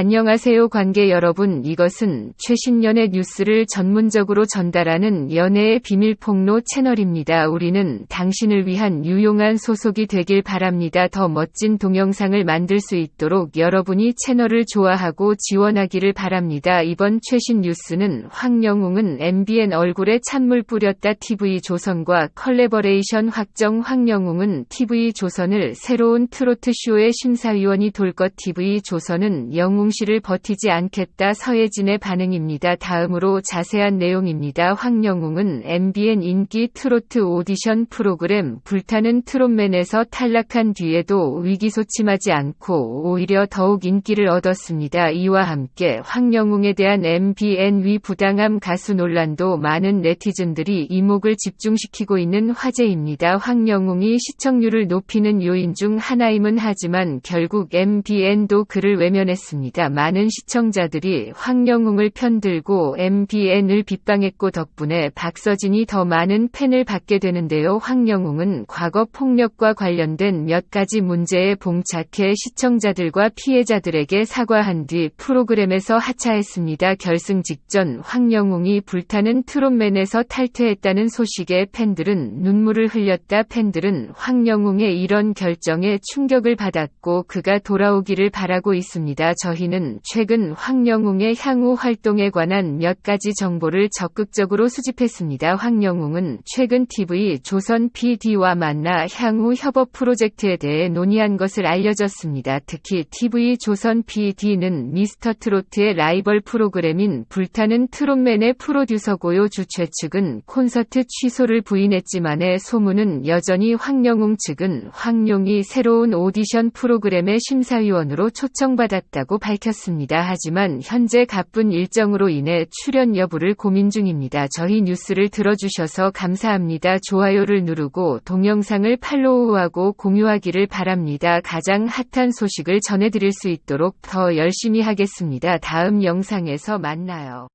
안녕하세요 관계 여러분 이것은 최신 연예 뉴스를 전문적으로 전달하는 연예의 비밀 폭로 채널입니다. 우리는 당신을 위한 유용한 소속이 되길 바랍니다. 더 멋진 동영상을 만들 수 있도록 여러분이 채널을 좋아하고 지원하기를 바랍니다. 이번 최신 뉴스는 황영웅은 MBN 얼굴에 찬물 뿌렸다 TV조선과 컬래버레이션 확정 황영웅은 TV조선을 새로운 트로트 쇼의 심사위원이 돌 것 TV조선은 영웅 씨를 버티지 않겠다 서예진의 반응입니다. 다음으로 자세한 내용입니다. 황영웅은 MBN 인기 트로트 오디션 프로그램 불타는 트롯맨에서 탈락한 뒤에도 위기소침하지 않고 오히려 더욱 인기를 얻었습니다. 이와 함께 황영웅에 대한 MBN 위 부당함 가수 논란도 많은 네티즌들이 이목을 집중시키고 있는 화제입니다. 황영웅이 시청률을 높이는 요인 중 하나임은 하지만 결국 MBN도 그를 외면했습니다. 많은 시청자들이 황영웅을 편들고 MBN을 빗방했고 덕분에 박서진이 더 많은 팬을 받게 되는데요. 황영웅은 과거 폭력과 관련된 몇 가지 문제에 봉착해 시청자들과 피해자들에게 사과한 뒤 프로그램에서 하차했습니다. 결승 직전 황영웅이 불타는 트롯맨에서 탈퇴했다는 소식에 팬들은 눈물을 흘렸다. 팬들은 황영웅의 이런 결정에 충격을 받았고 그가 돌아오기를 바라고 있습니다. 저희는 최근 황영웅의 향후 활동에 관한 몇 가지 정보를 적극적으로 수집했습니다. 황영웅은 최근 TV 조선 PD와 만나 향후 협업 프로젝트에 대해 논의한 것을 알려졌습니다. 특히 TV 조선 PD는 미스터 트로트의 라이벌 프로그램인 불타는 트롯맨의 프로듀서고요. 주최 측은 콘서트 취소를 부인했지만의 소문은 여전히 황영웅 측은 황용이 새로운 오디션 프로그램의 심사위원으로 초청받았다고 밝혔습니다. 하지만 현재 가쁜 일정으로 인해 출연 여부를 고민 중입니다. 저희 뉴스를 들어주셔서 감사합니다. 좋아요를 누르고 동영상을 팔로우하고 공유하기를 바랍니다. 가장 핫한 소식을 전해드릴 수 있도록 더 열심히 하겠습니다. 다음 영상에서 만나요.